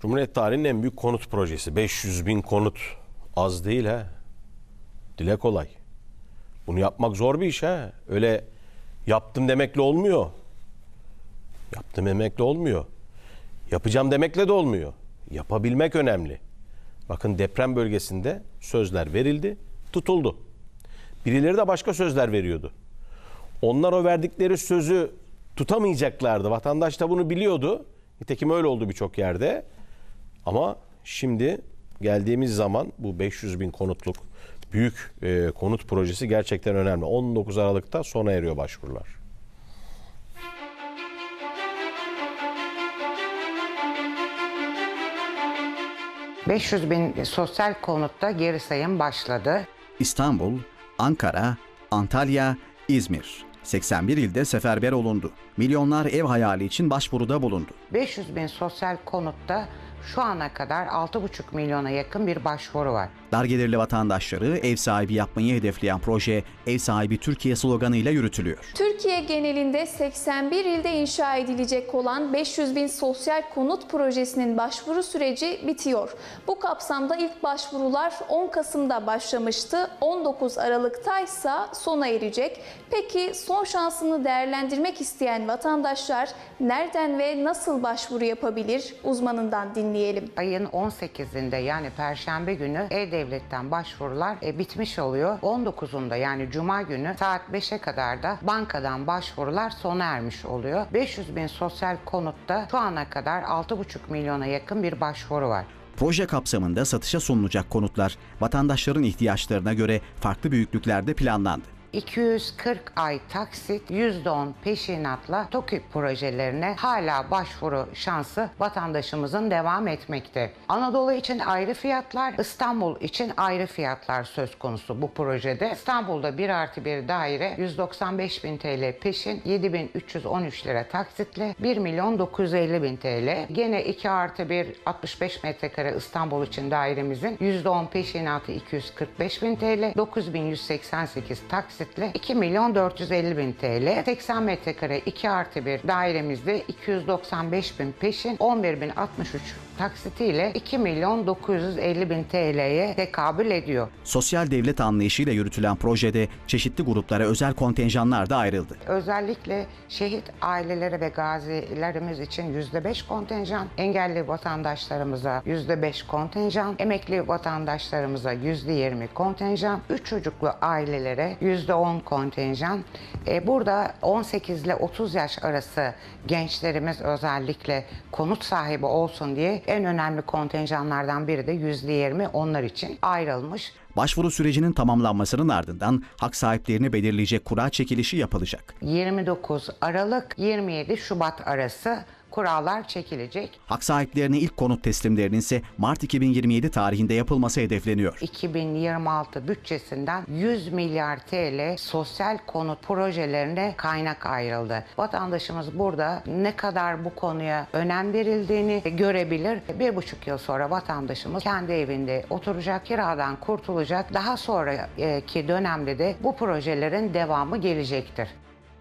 Cumhuriyet tarihinin en büyük konut projesi. 500 bin konut. Az değil ha. Dile kolay. Bunu yapmak zor bir iş ha. Öyle yaptım demekle olmuyor. Yaptım demekle olmuyor. Yapacağım demekle de olmuyor. Yapabilmek önemli. Bakın deprem bölgesinde sözler verildi, tutuldu. Birileri de başka sözler veriyordu. Onlar o verdikleri sözü tutamayacaklardı. Vatandaş da bunu biliyordu. Nitekim öyle oldu birçok yerde. Ama şimdi geldiğimiz zaman bu 500 bin konutluk büyük e, konut projesi gerçekten önemli. 19 Aralık'ta sona eriyor başvurular. Hı. 500 bin sosyal konutta geri sayım başladı. İstanbul, Ankara, Antalya, İzmir. 81 ilde seferber olundu. Milyonlar ev hayali için başvuruda bulundu. 500 bin sosyal konutta şu ana kadar 6,5 milyona yakın bir başvuru var. Dar gelirli vatandaşları ev sahibi yapmayı hedefleyen proje Ev Sahibi Türkiye sloganıyla yürütülüyor. Türkiye genelinde 81 ilde inşa edilecek olan 500 bin sosyal konut projesinin başvuru süreci bitiyor. Bu kapsamda ilk başvurular 10 Kasım'da başlamıştı. 19 Aralık'ta ise sona erecek. Peki son şansını değerlendirmek isteyen vatandaşlar nereden ve nasıl başvuru yapabilir? Uzmanından dinleyelim. Ayın 18'inde yani Perşembe günü E-Devlet'ten başvurular e, bitmiş oluyor. 19'unda yani Cuma günü saat 5'e kadar da bankadan başvurular sona ermiş oluyor. 500 bin sosyal konutta şu ana kadar 6,5 milyona yakın bir başvuru var. Proje kapsamında satışa sunulacak konutlar vatandaşların ihtiyaçlarına göre farklı büyüklüklerde planlandı. 240 ay taksit, %10 peşinatla TOKİ projelerine hala başvuru şansı vatandaşımızın devam etmekte. Anadolu için ayrı fiyatlar, İstanbul için ayrı fiyatlar söz konusu bu projede. İstanbul'da 1 artı 1 daire 195 bin TL peşin, 7313 lira taksitle 1 milyon 950 bin TL. Gene 2 artı 1 65 metrekare İstanbul için dairemizin %10 peşinatı 245 bin TL, 9188 taksitle 2 milyon 450 bin TL. 80 metrekare 2 artı 1 dairemizde 295 bin peşin, 11 bin 63 taksitiyle 2 milyon 950 bin TL'ye tekabül ediyor. Sosyal devlet anlayışıyla yürütülen projede çeşitli gruplara özel kontenjanlar da ayrıldı. Özellikle şehit aileleri ve gazilerimiz için %5 kontenjan, engelli vatandaşlarımıza %5 kontenjan, emekli vatandaşlarımıza %20 kontenjan, 3 çocuklu ailelere %10 kontenjan. E, burada 18 ile 30 yaş arası gençlerimiz özellikle konut sahibi olsun diye en önemli kontenjanlardan biri de %20 onlar için ayrılmış. Başvuru sürecinin tamamlanmasının ardından hak sahiplerini belirleyecek kura çekilişi yapılacak. 29 Aralık 27 Şubat arası kurallar çekilecek. Hak sahiplerine ilk konut teslimlerinin ise Mart 2027 tarihinde yapılması hedefleniyor. 2026 bütçesinden 100 milyar TL sosyal konut projelerine kaynak ayrıldı. Vatandaşımız burada ne kadar bu konuya önem verildiğini görebilir. Bir buçuk yıl sonra vatandaşımız kendi evinde oturacak, kiradan kurtulacak. Daha sonraki dönemde de bu projelerin devamı gelecektir.